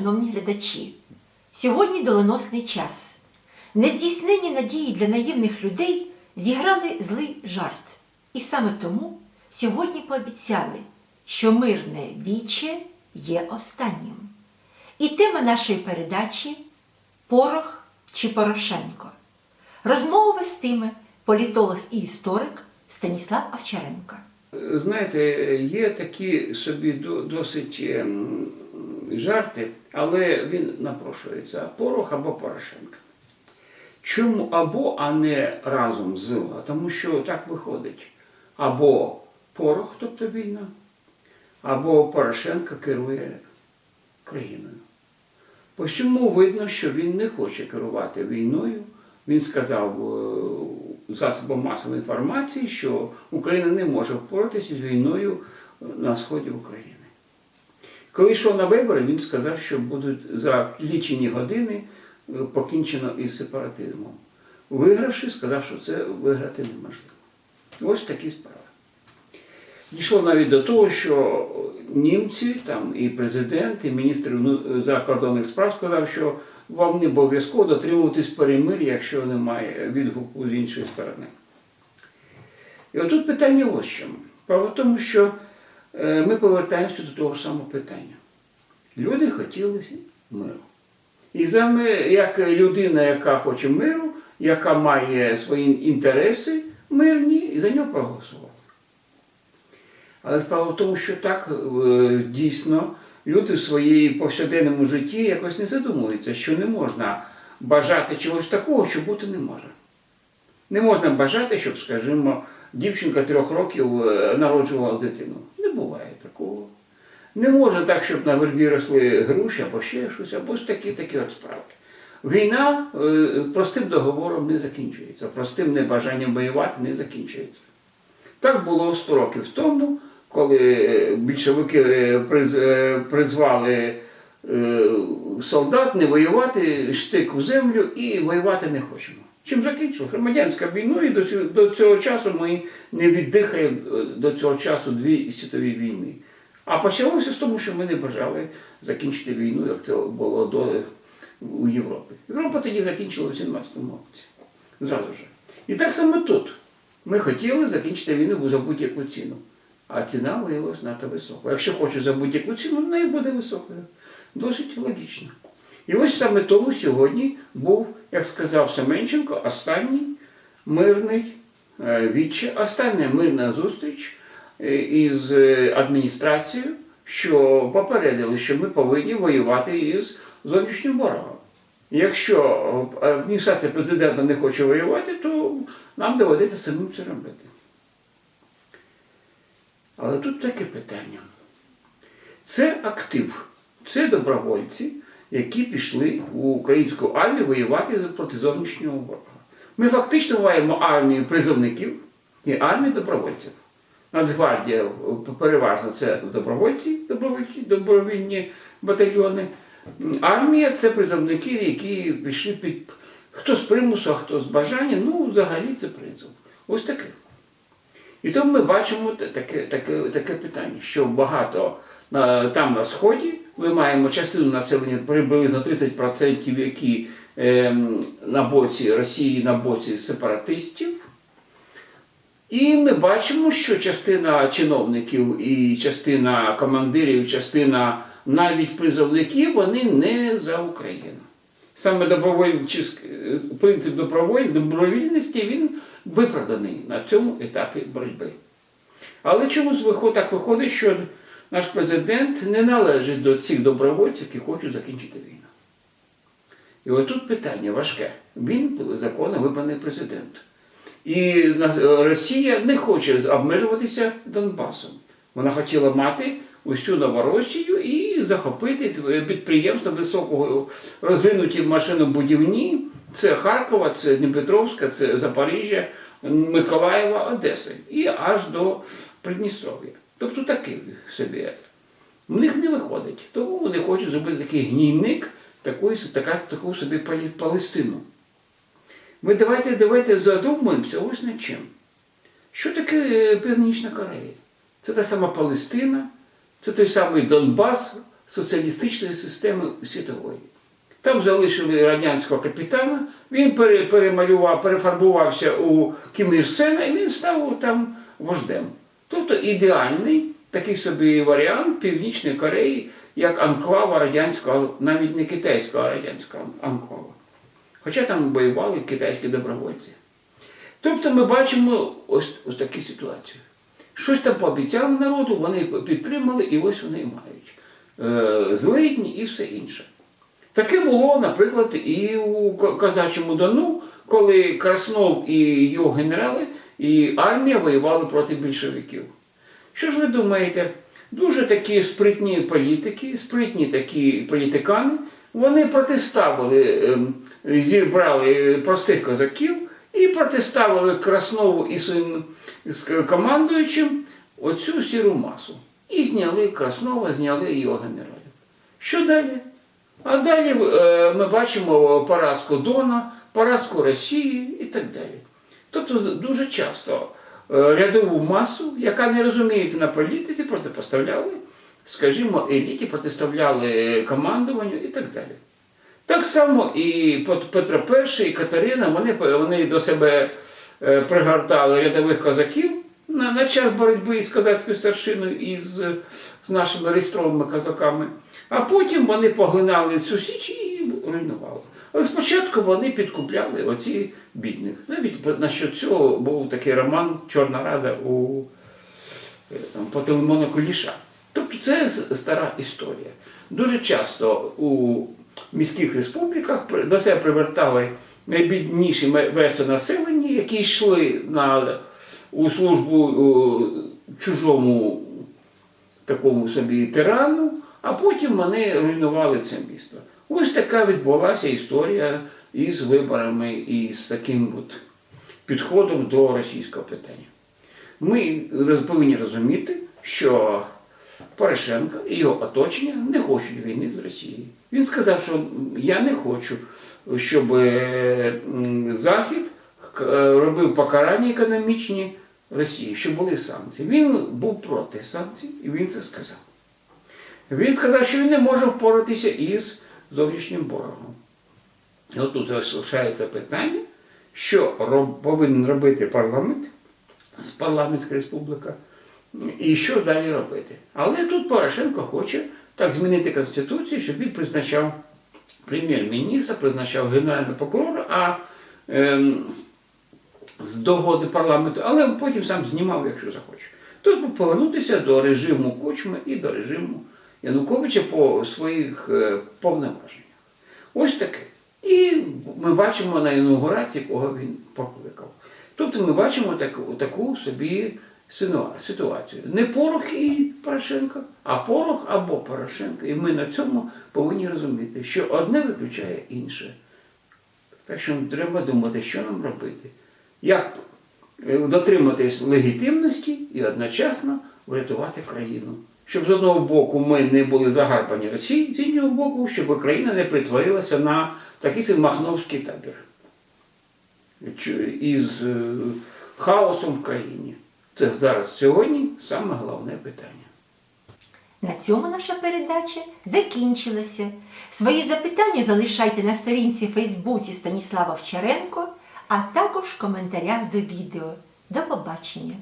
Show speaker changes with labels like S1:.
S1: шановні глядачі, сьогодні доленосний час. Нездійснені надії для наївних людей зіграли злий жарт. І саме тому сьогодні пообіцяли, що мирне віче є останнім. І тема нашої передачі Порох чи Порошенко. Розмову вестиме політолог і історик Станіслав Овчаренко.
S2: Знаєте, є такі собі досить ем, жарти, але він напрошується Порох або Порошенко. Чому або, а не разом з, а тому що так виходить. Або Порох, тобто війна, або Порошенко керує країною. По всьому видно, що він не хоче керувати війною. Він сказав е, засобам масової інформації, що Україна не може впоратися з війною на сході України. Коли йшов на вибори, він сказав, що будуть за лічені години е, покінчено із сепаратизмом. Вигравши, сказав, що це виграти неможливо. Ось такі справи. Дійшло навіть до того, що німці, там і президент, і міністр закордонних справ сказав, що вам не обов'язково дотримуватись перемир'я, якщо немає відгуку з іншої сторони. І отут питання ось чому. Справа в тому, що ми повертаємося до того самого питання. Люди хотіли миру. І як людина, яка хоче миру, яка має свої інтереси мирні, і за нього проголосувала. Але справа в тому, що так е, дійсно люди в своїй повсякденному житті якось не задумуються, що не можна бажати чогось такого, що бути не може. Не можна бажати, щоб, скажімо, дівчинка трьох років е, народжувала дитину. Не буває такого. Не може так, щоб на вербі росли груші або ще щось, або ж такі такі от справи. Війна е, простим договором не закінчується, простим небажанням воювати не закінчується. Так було 100 років тому, коли е, більшовики е, приз- призвали солдат не воювати, штик у землю і воювати не хочемо. Чим закінчилось? Громадянська війна, і до цього, часу ми не віддихаємо е, до цього часу дві світові війни. А почалося з того, що ми не бажали закінчити війну, як це було до, у Європі. Європа тоді закінчила в 17 році. Зразу ж. І так само тут. Ми хотіли закінчити війну за будь-яку ціну. А ціна виявилася надто високою. Якщо хочуть за будь-яку ціну, вона буде високою. Досить логічно. І ось саме тому сьогодні був, як сказав Семенченко, останній мирний е, остання мирна зустріч е, із е, адміністрацією, що попередили, що ми повинні воювати із зовнішнім ворогом. Якщо адміністрація президента не хоче воювати, то нам доведеться самим це робити. Але тут таке питання. Це актив, це добровольці, які пішли у українську армію воювати проти зовнішнього ворога. Ми фактично маємо армію призовників і армію добровольців. Нацгвардія е, переважно це добровольці, добровольці, добровільні батальйони. Армія це призовники, які пішли під хто з примусу, а хто з бажання. Ну, взагалі це призов. Ось таке. І тому ми бачимо таке, таке, таке питання, що багато на, там на Сході ми маємо частину населення приблизно 30%, які ем, на боці Росії, на боці сепаратистів. І ми бачимо, що частина чиновників і частина командирів, частина навіть призовників, вони не за Україну. Саме е, принцип добровільності він виправданий на цьому етапі боротьби. Але чомусь так виходить, що наш президент не належить до цих добровольців, які хочуть закінчити війну. І отут питання важке. Він законно вибраний президент. І Росія не хоче обмежуватися Донбасом. Вона хотіла мати усю Новоросію і захопити підприємства високого розвинуті машинобудівні. Це Харкова, це Дніпропетровська, це Запоріжжя, Миколаєва, Одеса і аж до Придністров'я. Тобто такий собі. У них не виходить. Тому вони хочуть зробити такий гнійник, такої, така, таку собі Палестину. Ми давайте, давайте задумаємося ось над чим. Що таке е, Північна Корея? Це та сама Палестина, це той самий Донбас соціалістичної системи світової. Там залишили радянського капітана, він перемалював, перефарбувався у Кім Ір Сена і він став там вождем. Тобто ідеальний такий собі варіант Північної Кореї, як анклава радянського, навіть не китайського, а радянського анклава. Хоча там воювали китайські добровольці. Тобто ми бачимо ось, ось таку ситуацію. Щось там пообіцяли народу, вони підтримали, і ось вони мають. Е, злидні і все інше. Таке було, наприклад, і у Козачому Дону, коли Краснов і його генерали, і армія воювали проти більшовиків. Що ж ви думаєте? Дуже такі спритні політики, спритні такі політикани, вони протиставили, ем, зібрали простих козаків і протиставили Краснову і своїм командуючим оцю сіру масу. І зняли Краснова, зняли його генералів. Що далі? А далі е, ми бачимо поразку Дона, поразку Росії і так далі. Тобто дуже часто е, рядову масу, яка не розуміється на політиці, протипоставляли, скажімо, еліті, протиставляли командуванню і так далі. Так само і Петро І, і Катерина, вони, вони до себе е, пригортали рядових козаків на, на час боротьби з козацькою старшиною і з, з нашими реєстровими козаками. А потім вони поглинали цю січ і руйнували. Але спочатку вони підкупляли оці бідних. Навіть насчет цього був такий роман Чорна Рада у е, телемону Куліша. Тобто це стара історія. Дуже часто у міських республіках до себе привертали найбідніші ме- населення, які йшли на, у службу у, чужому такому собі тирану, а потім вони руйнували це місто. Ось така відбулася історія із виборами і з таким от підходом до російського питання. Ми повинні розуміти, що Порошенко і його оточення не хочуть війни з Росією. Він сказав, що я не хочу, щоб е, Захід е, робив покарання економічні Росії, щоб були санкції. Він був проти санкцій, і він це сказав. Він сказав, що він не може впоратися із зовнішнім ворогом. І от тут залишається питання, що роб- повинен робити парламент, парламентська республіка, і що далі робити. Але тут Порошенко хоче так змінити Конституцію, щоб він призначав прем'єр-міністра, призначав генерального прокурора, а ем, з догоди парламенту, але потім сам знімав, якщо захоче. Тобто повернутися до режиму Кучми і до режиму Януковича по своїх е, повноваженнях. Ось таке. І ми бачимо на інаугурації, кого він покликав. Тобто ми бачимо таку, таку собі ситуацію. Не порох і Порошенко, а порох або Порошенко. І ми на цьому повинні розуміти, що одне виключає інше. Так що треба думати, що нам робити. Як дотриматись легітимності і одночасно врятувати країну. Щоб з одного боку ми не були загарбані Росії, з іншого боку, щоб Україна не притворилася на такий собі махновський табір із е, хаосом в країні. Це зараз сьогодні саме головне питання.
S1: На цьому наша передача закінчилася. Свої запитання залишайте на сторінці Фейсбуці Станіслава Вчаренко, а також в коментарях до відео. До побачення!